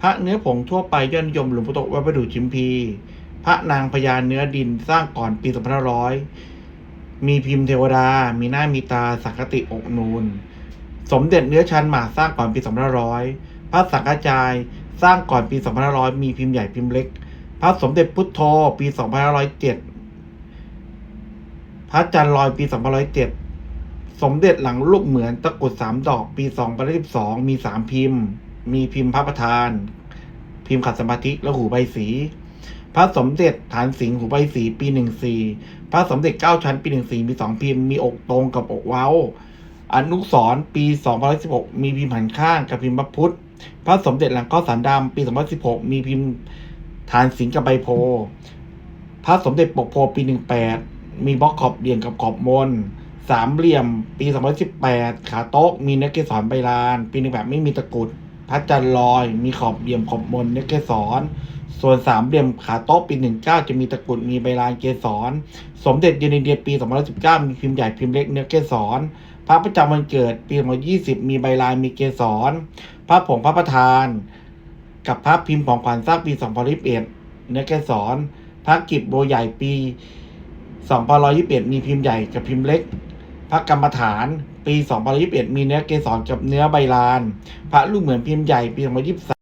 พระเนื้อผงทั่วไปยอดนิยมหลวงปู่โตวัดประดู่ชิมพี พระนางพญาเนื้อดินสร้างก่อนปี2500 มีพิมพ์เทวดา มีหน้ามีตาสังคติอกนูน สมเด็จเนื้อชันหมาสร้างก่อนปี2500 พระสังฆจายสร้างก่อนปี2500 มีพิมพ์ใหญ่พิมพ์เล็ก พระสมเด็จพุทโธปี2507 พระจันทร์ลอยปี2507 สมเด็จหลังลูกเหมือนตะกุดสามดอกปี2012 มีสามพิมพ์ มีพิมพ์พระประธาน พิมพ์ขัดสมาธิและหูใบสี พระสมเด็จฐานสิงห์หูใบสีปีหนึ่งสี่พระสมเด็จเก้าชั้นปีหนึ่งสี่มีสองพิมพ์มีอกตรงกับอกเว้าอนุสรณ์ปี2016มีพิมพ์หันข้างกับพิมพ์พระพุทธ พระสมเด็จหลังข้าวสารดำปี2016มีพิมพ์ฐานสิงห์กับใบโพธิ์พระสมเด็จปกโพธิ์ปี18มีบล็อกขอบเดี่ยงกับขอบมนสามเหลี่ยม ปี 2018 ขาโต๊ะ มีเนื้อเกสรใบลาน ปีหนึ่งแบบไม่มีตะกุด พระจันทร์ลอย มีขอบเหลี่ยมขอบมนเนื้อเกสรส่วนสามเหลี่ยมขาโต๊ะปี 19 จะมีตะกรุดมีใบลานเกสร สมเด็จเยนเดียปี 2019 มีพิมพ์ใหญ่พิมพ์เล็กเนื้อเกสร พระประจำวันเกิดปี 2020 มีใบลานมีเกสร พระผงพระประธาน กับพระพิมพ์ของขวัญสร้างปี 2021 เนื้อเกสร พระกิจโบใหญ่ปี2521 มีพิมพ์ใหญ่กับพิมพ์เล็ก พระกรรมฐาน ปี2 0 2 1มีเนื้อเกสรกับเนื้อใบลาน พระลูกเหมือนพิมพ์ใหญ่ปี2023